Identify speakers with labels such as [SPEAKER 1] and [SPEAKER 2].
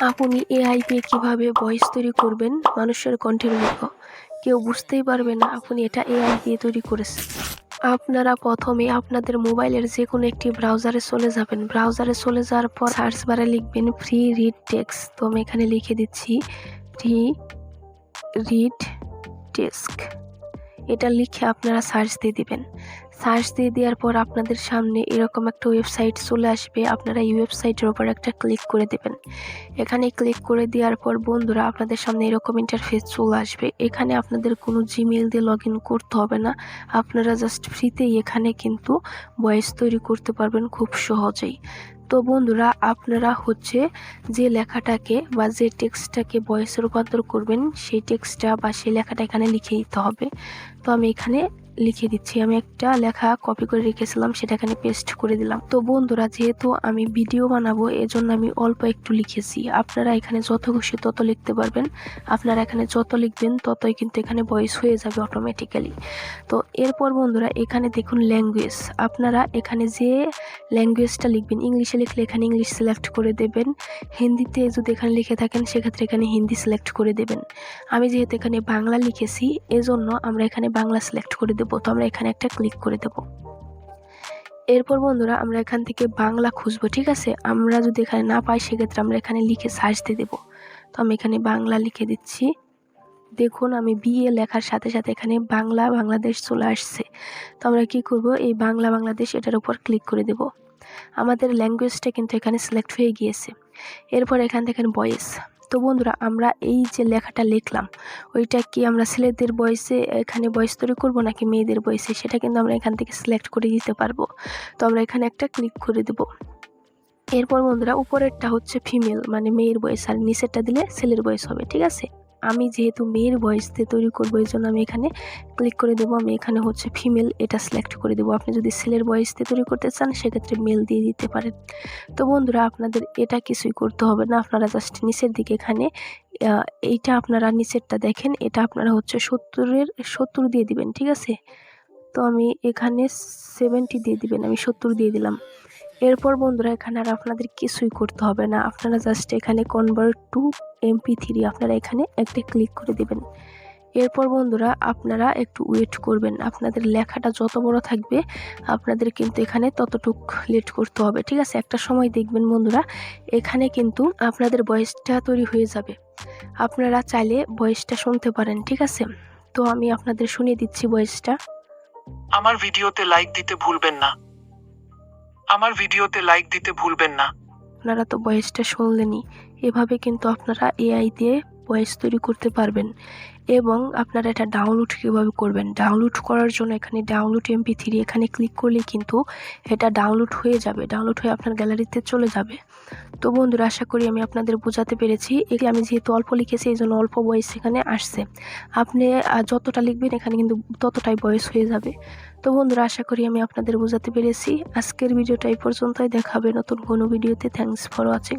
[SPEAKER 1] আপনি এআই দিয়ে কীভাবে ভয়েস তৈরি করবেন মানুষের কণ্ঠের মতো কেউ বুঝতেই পারবে না আপনি এটা এআই দিয়ে তৈরি করেছেন। আপনারা প্রথমে আপনাদের মোবাইলের যে কোনো একটি ব্রাউজারে চলে যাবেন। ব্রাউজারে চলে যাওয়ার পর সার্চ বারে লিখবেন ফ্রি রিড টেক্স তো আমি এখানে লিখে দিচ্ছি ফ্রি রিড টেস্ক এটা লিখে আপনারা সার্চ দিয়ে দিবেন। সার্চ দিয়ে দেওয়ার পর আপনাদের সামনে এরকম একটা ওয়েবসাইট চলে আসবে। আপনারা এই ওয়েবসাইটের ওপর একটা ক্লিক করে দেবেন। এখানে ক্লিক করে দেওয়ার পর বন্ধুরা, আপনাদের সামনে এরকম ইন্টারফেস চলে আসবে। এখানে আপনাদের কোনো জিমেল দিয়ে লগ করতে হবে না। আপনারা জাস্ট ফ্রিতেই এখানে কিন্তু ভয়েস তৈরি করতে পারবেন খুব সহজেই। তো বন্ধুরা, আপনারা হচ্ছে যে লেখাটাকে বা যে টেক্সটটাকে ভয়েসে রূপান্তর করবেন, সেই টেক্সটটা বা সেই লেখাটা এখানে লিখে দিতে হবে। তো আমি এখানে লিখে দিচ্ছি। আমি একটা লেখা কপি করে রেখেছিলাম, সেটা এখানে পেস্ট করে দিলাম। তো বন্ধুরা, যেহেতু আমি ভিডিও বানাবো, এজন্য আমি অল্প একটু লিখেছি। আপনারা এখানে যত খুশি তত লিখতে পারবেন। আপনারা এখানে যত লিখবেন, ততই কিন্তু এখানে ভয়েস হয়ে যাবে অটোমেটিক্যালি তো এরপর বন্ধুরা, এখানে দেখুন ল্যাঙ্গুয়েজ আপনারা এখানে যে ল্যাঙ্গুয়েজটা লিখবেন ইংলিশে লিখলে এখানে ইংলিশ সিলেক্ট করে দেবেন। হিন্দিতে যদি এখানে লিখে থাকেন, সেক্ষেত্রে এখানে হিন্দি সিলেক্ট করে দেবেন। আমি যেহেতু এখানে বাংলা লিখেছি, এজন্য আমরা এখানে বাংলা সিলেক্ট করে দেবো। তো আমরা এখানে একটা ক্লিক করে দেব। এরপর বন্ধুরা, আমরা এখান থেকে বাংলা খুঁজবো, ঠিক আছে? আমরা যদি এখানে না পাই, সেক্ষেত্রে আমরা এখানে লিখে সার্চ দিয়ে দেবো। তো আমি এখানে বাংলা লিখে দিচ্ছি। দেখুন, আমি বিএ লেখার সাথে সাথে এখানে বাংলা বাংলাদেশ চলে আসছে। তো আমরা কি করব? এই বাংলা বাংলাদেশ এটার উপর ক্লিক করে দেব। আমাদের ল্যাঙ্গুয়েজটা কিন্তু এখানে সিলেক্ট হয়ে গিয়েছে। এরপর এখান থেকে ভয়েস তো বন্ধুরা, আমরা এই যে লেখাটা লিখলাম, ওইটা কি আমরা ছেলেদের বয়সে এখানে বয়স তৈরি করব নাকি মেয়েদের বয়সে সেটা কিন্তু আমরা এখান থেকে সিলেক্ট করে দিতে পারব। তো আমরা এখানে একটা ক্লিক করে দেব। এরপর বন্ধুরা, উপরেরটা হচ্ছে ফিমেল মানে মেয়ের বয়স আর নিচেরটা দিলে ছেলের বয়স হবে, ঠিক আছে? আমি যেহেতু মেয়ের ভয়েস দিয়ে তৈরি করব, এই জন্য আমি এখানে ক্লিক করে দেবো। আমি এখানে হচ্ছে ফিমেল এটা সিলেক্ট করে দেবো। আপনি যদি ছেলের ভয়েস দিয়ে তৈরি করতে চান, সেক্ষেত্রে মেল দিয়ে দিতে পারেন। তো বন্ধুরা, আপনাদের এটা কিছুই করতে হবে না। আপনারা জাস্ট নিচের দিকে এখানে এইটা আপনারা নিচেরটা দেখেন। এটা আপনারা হচ্ছে সত্তরের, সত্তর দিয়ে দিবেন, ঠিক আছে? তো আমি এখানে সেভেন্টি দিয়ে দিবেন। আমি সত্তর দিয়ে দিলাম। এরপর বন্ধুরা, এখানে আর আপনাদের কিছুই করতে হবে না। আপনারা জাস্ট এখানে কনভার্ট টু এমপি থ্রি আপনারা এখানে একটা ক্লিক করে দেবেন। এরপর বন্ধুরা, আপনারা একটু ওয়েট করবেন। আপনাদের লেখাটা যত বড় থাকবে, আপনাদের কিন্তু এখানে ততটুক লেট করতে হবে। ঠিক আছে? একটা সময় দেখবেন বন্ধুরা, এখানে কিন্তু আপনাদের বয়সটা তৈরি হয়ে যাবে। আপনারা চাইলে বয়সটা শুনতে পারেন, ঠিক আছে? তো আমি আপনাদের শুনিয়ে দিচ্ছি বয়সটা।
[SPEAKER 2] আমার ভিডিওতে লাইক দিতে ভুলবেন না। আমার ভিডিওতে লাইক দিতে ভুলবেন না।
[SPEAKER 1] আপনারা তো ভয়েসটা শুনলেনই এভাবে কিন্তু আপনারা এআই দিয়ে ভয়েস তৈরি করতে পারবেন এবং আপনারা এটা ডাউনলোড কীভাবে করবেন? ডাউনলোড করার জন্য এখানে ডাউনলোড এমপি থ্রি এখানে ক্লিক করলে কিন্তু এটা ডাউনলোড হয়ে যাবে ডাউনলোড হয়ে আপনার গ্যালারিতে চলে যাবে। তো বন্ধুরা, আশা করি আমি আপনাদের বোঝাতে পেরেছি। এটি আমি যেহেতু অল্প লিখেছি এই জন্য অল্প বয়স এখানে আসছে। আপনি যতটা লিখবেন এখানে কিন্তু ততটাই বয়স হয়ে যাবে। তো বন্ধুরা, আশা করি আমি আপনাদের বোঝাতে পেরেছি। আজকের ভিডিওটা এই পর্যন্তই। দেখাবে নতুন কোনো ভিডিওতে। Thanks for watching